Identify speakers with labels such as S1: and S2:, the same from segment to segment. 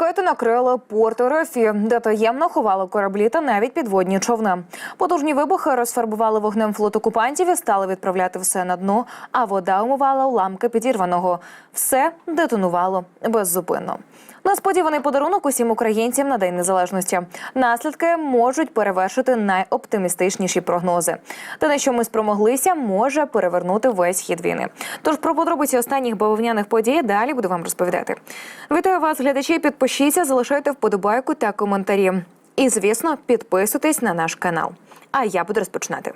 S1: Ракети накрили порт РФ, де таємно ховали кораблі та навіть підводні човни. Потужні вибухи розфарбували вогнем флот окупантів і стали відправляти все на дно, а вода умивала уламки підірваного. Все детонувало беззупинно. Несподіваний подарунок усім українцям на День Незалежності. Наслідки можуть перевершити найоптимістичніші прогнози. Те, на що ми спромоглися, може перевернути весь хід війни. Тож про подробиці останніх бавовняних подій далі буду вам розповідати. Вітаю вас, глядачі. Підпишіться, залишайте вподобайку та коментарі. І, звісно, підписуйтесь на наш канал. А я буду розпочинати.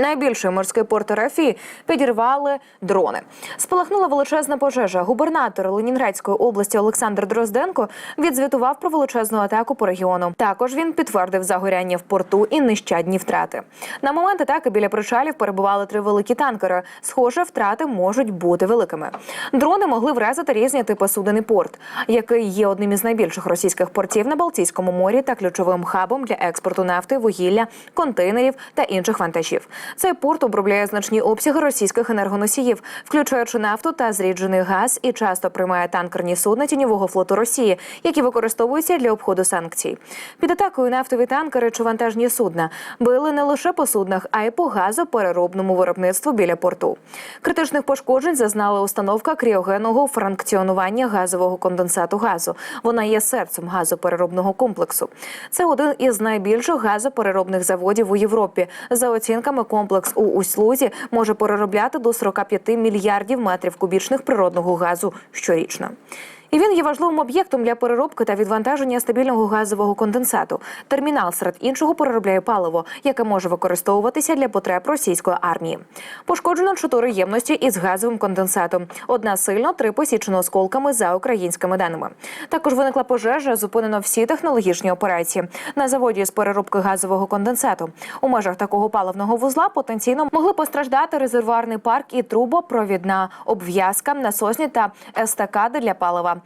S1: Найбільший морський порт РФ підірвали дрони. Спалахнула величезна пожежа. Губернатор Ленінградської області Олександр Дрозденко відзвітував про величезну атаку по регіону. Також він підтвердив загоряння в порту і нещадні втрати. На момент атаки біля причалів перебували три великі танкери. Схоже, втрати можуть бути великими. Дрони могли вразити різні типи суден порт, який є одним із найбільших російських портів на Балтійському морі та ключовим хабом для експорту нафти, вугілля, контейнерів та інших вантажів. Цей порт обробляє значні обсяги російських енергоносіїв, включаючи нафту та зріджений газ, і часто приймає танкерні судна тіньового флоту Росії, які використовуються для обходу санкцій. Під атакою нафтові танкери чи вантажні судна били не лише по суднах, а й по газопереробному виробництву біля порту. Критичних пошкоджень зазнала установка кріогенного франкціонування газового конденсату газу. Вона є серцем газопереробного комплексу. Це один із найбільших газопереробних заводів у Європі. За оцінками комплекс у услузі може переробляти до 45 мільярдів метрів кубічних природного газу щорічно. І він є важливим об'єктом для переробки та відвантаження стабільного газового конденсату. Термінал серед іншого переробляє паливо, яке може використовуватися для потреб російської армії. Пошкоджено чотири ємності із газовим конденсатом. Одна сильно, три посічено осколками за українськими даними. Також виникла пожежа, зупинено всі технологічні операції на заводі з переробки газового конденсату. У межах такого паливного вузла потенційно могли постраждати резервуарний парк і трубопровідна обв'язка, насосні та естакади для палива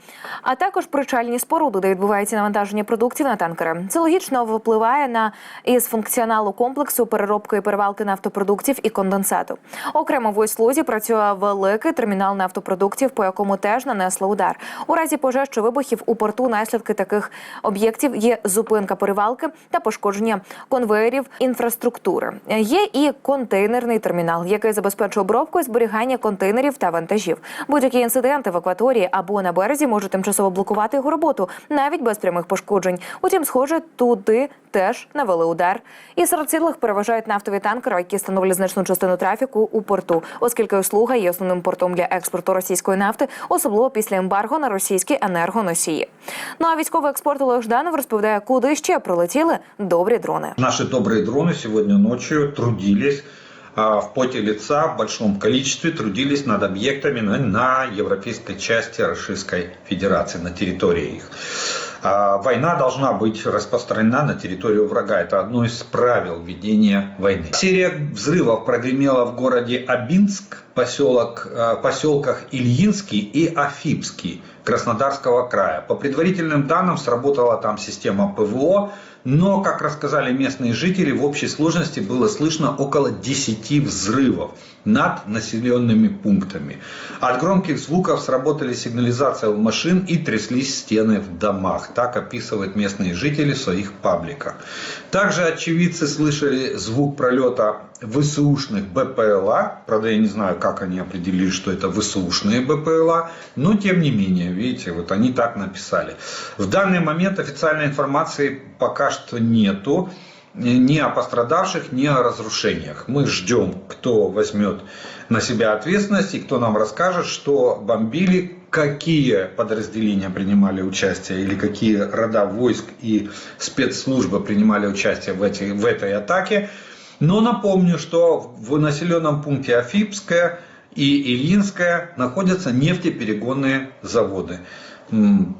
S1: а також причальні споруди, де відбувається навантаження продуктів на танкери. Це логічно впливає на із функціоналу комплексу переробки і перевалки нафтопродуктів і конденсату. Окремо в Ось-Лузі працює великий термінал нафтопродуктів, по якому теж нанесли удар. У разі пожеж чи вибухів у порту наслідки таких об'єктів є зупинка перевалки та пошкодження конвеєрів інфраструктури. Є і контейнерний термінал, який забезпечує обробку і зберігання контейнерів та вантажів. Будь-які інциденти в акваторії або на березі може тимчасово блокувати його роботу, навіть без прямих пошкоджень. Утім, схоже, туди теж навели удар. І серед цілих переважають нафтові танкери, які становлять значну частину трафіку у порту, оскільки услуга є основним портом для експорту російської нафти, особливо після ембарго на російські енергоносії. Ну а військовий експерт Олег Жданов розповідає, куди ще прилетіли добрі дрони.
S2: Наши добрые дроны сегодня ночью трудились в поте лица в большом количестве трудились над объектами на, на европейской части Российской Федерации, на территории их. А, Война должна быть распространена на территорию врага. Это одно из правил ведения войны. Серия взрывов прогремела в городе Абинск, поселок, а, поселках Ильинский и Афипский Краснодарского края. По предварительным данным сработала там система ПВО, но, как рассказали местные жители, в общей сложности было слышно около 10 взрывов Над населенными пунктами. От громких звуков сработали сигнализация в машин и тряслись стены в домах. Так описывают местные жители в своих пабликах. Также очевидцы слышали звук пролета ВСУшных БПЛА. Правда, я не знаю, как они определили, что это ВСУшные БПЛА. Но, тем не менее, видите, вот они так написали. В данный момент официальной информации пока что нету ни о пострадавших, ни о разрушениях. Мы ждем, кто возьмет на себя ответственность и кто нам расскажет, что бомбили, какие подразделения принимали участие или какие рода войск и спецслужбы принимали участие в, эти, в этой атаке. Но напомню, что в населенном пункте Афипская и Ильинская находятся нефтеперегонные заводы.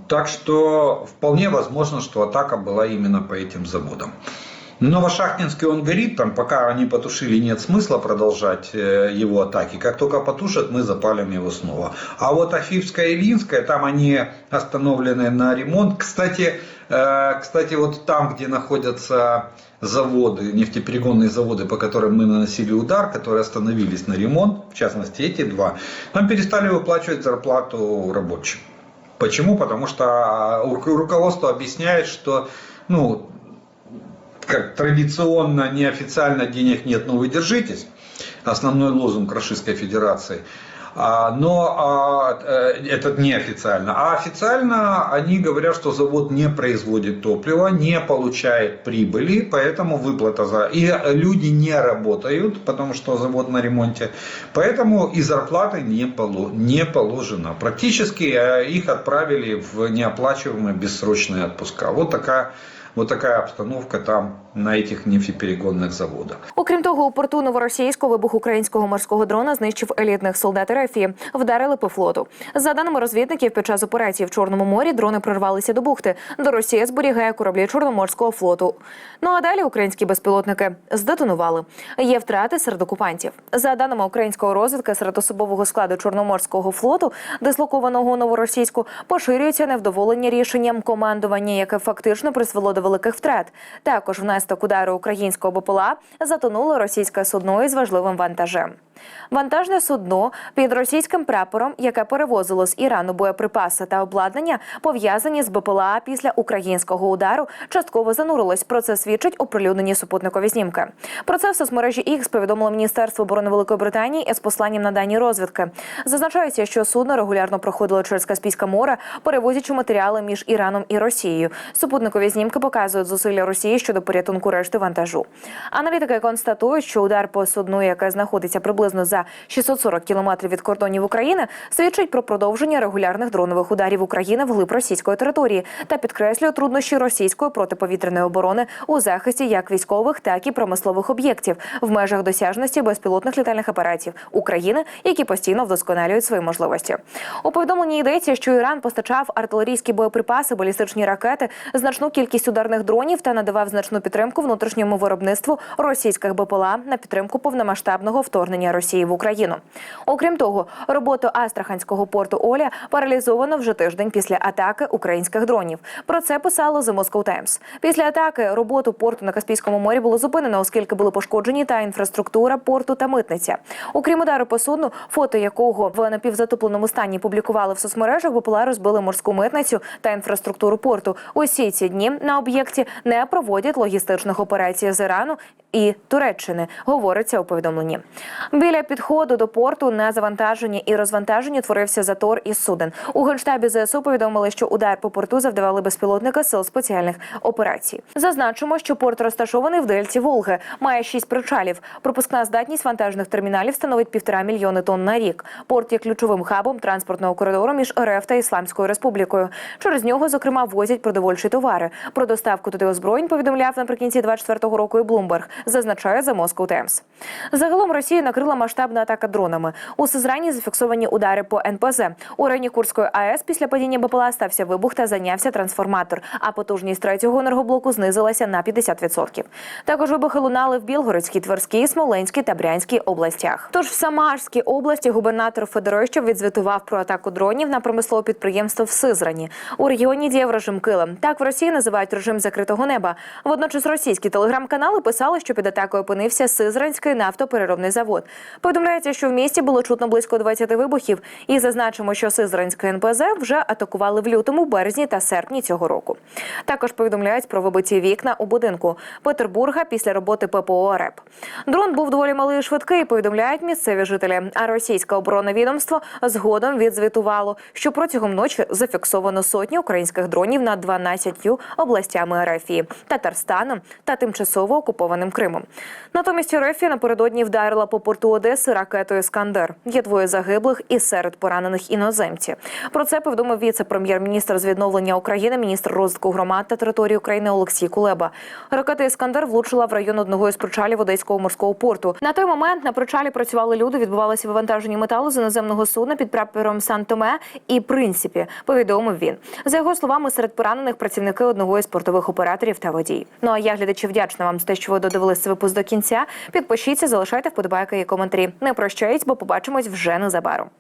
S2: Так что вполне возможно, что атака была именно по этим заводам. Новошахтинский он горит, там пока они потушили, нет смысла продолжать э, его атаки. Как только потушат, мы запалим его снова. А вот Афипская и Ильинская, там они остановлены на ремонт. Кстати, э, кстати, вот там, где находятся заводы, нефтеперегонные заводы, по которым мы наносили удар, которые остановились на ремонт, в частности эти два, нам перестали выплачивать зарплату рабочим. Почему? Потому что ру- руководство объясняет, что ну, как традиционно, неофициально денег нет, но вы держитесь. Основной лозунг Российской Федерации. А, Но а, э, это неофициально. А официально они говорят, что завод не производит топлива, не получает прибыли, поэтому выплата за... И люди не работают, потому что завод на ремонте. Поэтому и зарплаты не, полу- не положено. Практически э, их отправили в неоплачиваемые бессрочные отпуска. Вот такая, вот такая обстановка там на этих нефтеперегонных заводах.
S1: Окрім того, у порту новоросійського вибух українського морського дрона знищив елітних солдат РФ. Вдарили по флоту. За даними розвідників, під час операції в Чорному морі дрони прорвалися до бухти, де Росія зберігає кораблі Чорноморського флоту. Ну а далі українські безпілотники здетонували. Є втрати серед окупантів. За даними українського розвідки, серед особового складу Чорноморського флоту, дислокованого у новоросійську, поширюється невдоволення рішенням командування, яке фактично призвело до великих втрат. Також внаслідок удару українського БПЛА затонуло російське судно із важливим вантажем. Вантажне судно під російським прапором, яке перевозило з Ірану боєприпаси та обладнання, пов'язані з БПЛА після українського удару, частково занурилось. Про це свідчить оприлюднені супутникові знімки. Про це в соцмережі X повідомило Міністерство оборони Великої Британії із посланням на дані розвідки. Зазначається, що судно регулярно проходило через Каспійське море, перевозячи матеріали між Іраном і Росією. Супутникові знімки показують зусилля Росії щодо порятунку решти вантажу. Аналітики констатують, що удар по судну, яке знаходиться приблизно за 640 кілометрів від кордонів України, свідчить про продовження регулярних дронових ударів України вглиб російської території та підкреслює труднощі російської протиповітряної оборони у захисті як військових, так і промислових об'єктів в межах досяжності безпілотних літальних апаратів України, які постійно вдосконалюють свої можливості. У повідомленні йдеться, що Іран постачав артилерійські боєприпаси, балістичні ракети, значну кількість ударних дронів та надавав значну підтримку внутрішньому виробництву російських БПЛА на підтримку повномасштабного вторгнення Росії в Україну. Окрім того, роботу Астраханського порту Оля паралізовано вже тиждень після атаки українських дронів. Про це писало The Moscow Times. Після атаки роботу порту на Каспійському морі було зупинено, оскільки були пошкоджені та інфраструктура порту та митниця. Окрім удару по судну, фото якого в напівзатопленому стані публікували в соцмережах, БПЛА розбили морську митницю та інфраструктуру порту. Усі ці дні на об'єкті не проводять логістичних операцій з Ірану і Туреччини, говориться у повідомленні. Біля підходу до порту на завантаженні і розвантаженні творився затор із суден. У генштабі ЗСУ повідомили, що удар по порту завдавали безпілотники сил спеціальних операцій. Зазначимо, що порт розташований в дельті Волги, має шість причалів. Пропускна здатність вантажних терміналів становить півтора мільйони тонн на рік. Порт є ключовим хабом транспортного коридору між РФ та Ісламською Республікою. Через нього, зокрема, возять продовольчі товари. Про доставку туди озброєнь повідомляв наприкінці 24-го року і Блумберг, зазначає The Moscow Times. Загалом Росію накрила масштабна атака дронами. У Сизрані зафіксовані удари по НПЗ. У районі Курської АЕС після падіння БПЛА стався вибух та зайнявся трансформатор, а потужність третього енергоблоку знизилася на 50%. Також вибухи лунали в Білгородській, Тверській, Смоленській та Брянській областях. Тож в Самарській області губернатор Федорищев відзвітував про атаку дронів на промислове підприємство в Сизрані. У регіоні діяв режим Килим. Так в Росії називають закритого неба. Водночас російські телеграм-канали писали, що під атакою опинився Сизранський нафтопереробний завод. Повідомляється, що в місті було чутно близько 20 вибухів, і зазначимо, що Сизранське НПЗ вже атакували в лютому, березні та серпні цього року. Також повідомляють про вибиті вікна у будинку Петербурга після роботи ППО РЕП. Дрон був доволі малий і швидкий. Повідомляють місцеві жителі. А російське оборонне відомство згодом відзвітувало, що протягом ночі зафіксовано сотні українських дронів над 12 областями РФ, Татарстаном та тимчасово окупованим Кримом. Натомість РФ напередодні вдарила по порту Одеси ракетою Іскандер. Є двоє загиблих і серед поранених іноземці. Про це повідомив віце-прем'єр-міністр з відновлення України, міністр розвитку громад та території України Олексій Кулеба. Ракета Іскандер влучила в район одного із причалів Одеського морського порту. На той момент на причалі працювали люди, відбувалося вивантаження металу з іноземного судна під прапором Сан-Томе і Принципі. Повідомив він. За його словами, серед поранених працівники одного із портових операторів та водій. Ну а я глядачі вдячна вам за те, що ви додивилися випуск до кінця. Підпишіться, залишайте вподобайки і коментарі. Не прощаюсь, бо побачимось вже незабаром.